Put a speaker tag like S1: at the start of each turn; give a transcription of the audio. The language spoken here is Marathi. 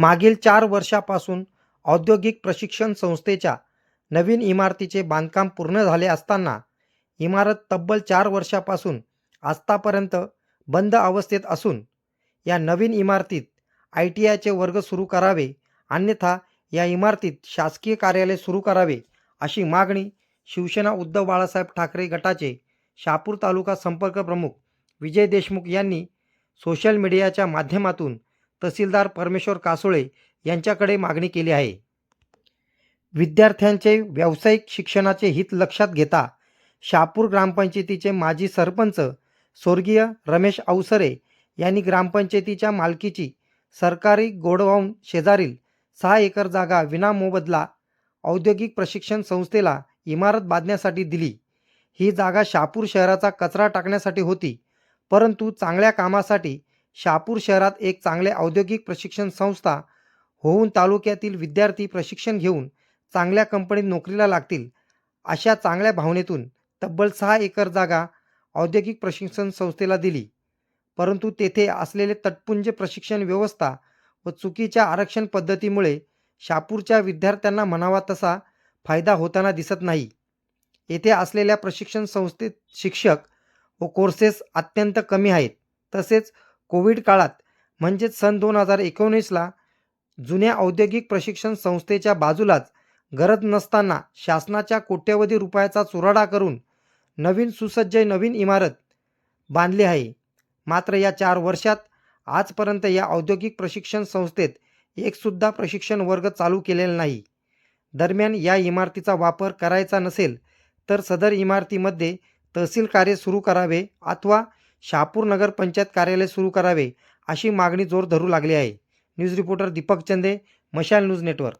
S1: मागील चार वर्षापासून औद्योगिक प्रशिक्षण संस्थेच्या नवीन इमारतीचे बांधकाम पूर्ण झाले असताना इमारत तब्बल चार वर्षापासून आत्तापर्यंत बंद अवस्थेत असून या नवीन इमारतीत आय टी आयचे वर्ग सुरू करावे अन्यथा या इमारतीत शासकीय कार्यालय सुरू करावे अशी मागणी शिवसेना उद्धव बाळासाहेब ठाकरे गटाचे शापूर तालुका संपर्क प्रमुख विजय देशमुख यांनी सोशल मीडियाच्या माध्यमातून तहसीलदार परमेश्वर कासोळे यांच्याकडे मागणी केली आहे. विद्यार्थ्यांचे व्यावसायिक शिक्षणाचे हित लक्षात घेता शहापूर ग्रामपंचायतीचे माजी सरपंच स्वर्गीय रमेश अवसरे यांनी ग्रामपंचायतीच्या मालकीची सरकारी गोडवाऊन शेजारील सहा एकर जागा विनामोबदला औद्योगिक प्रशिक्षण संस्थेला इमारत बांधण्यासाठी दिली. ही जागा शहापूर शहराचा कचरा टाकण्यासाठी होती परंतु चांगल्या कामासाठी शहापूर शहरात एक चांगले औद्योगिक प्रशिक्षण संस्था होऊन तालुक्यातील विद्यार्थी प्रशिक्षण घेऊन चांगल्या कंपनीत नोकरीला लागतील. अशा चांगल्या भावनेतून तब्बल सहा एकर जागा औद्योगिक प्रशिक्षण संस्थेला दिली. परंतु तेथे असलेले तटपुंज प्रशिक्षण व्यवस्था व चुकीच्या आरक्षण पद्धतीमुळे शापूरच्या विद्यार्थ्यांना म्हणावा तसा फायदा होताना दिसत नाही. येथे असलेल्या प्रशिक्षण संस्थेत शिक्षक व कोर्सेस अत्यंत कमी आहेत. तसेच कोविड काळात म्हणजेच सन दोन हजार एकोणीसला जुन्या औद्योगिक प्रशिक्षण संस्थेच्या बाजूलाच गरज नसताना शासनाच्या कोट्यवधी रुपयाचा चुराडा करून नवीन सुसज्ज नवीन इमारत बांधली आहे. मात्र या चार वर्षात आजपर्यंत या औद्योगिक प्रशिक्षण संस्थेत एकसुद्धा प्रशिक्षण वर्ग चालू केलेला नाही. दरम्यान या इमारतीचा वापर करायचा नसेल तर सदर इमारतीमध्ये तहसील कार्य सुरू करावे अथवा शहापूर नगरपंचायत कार्यालय सुरू करावे अशी मागणी जोर धरू लागली आहे. न्यूज रिपोर्टर दीपक चंदे मशाल न्यूज नेटवर्क.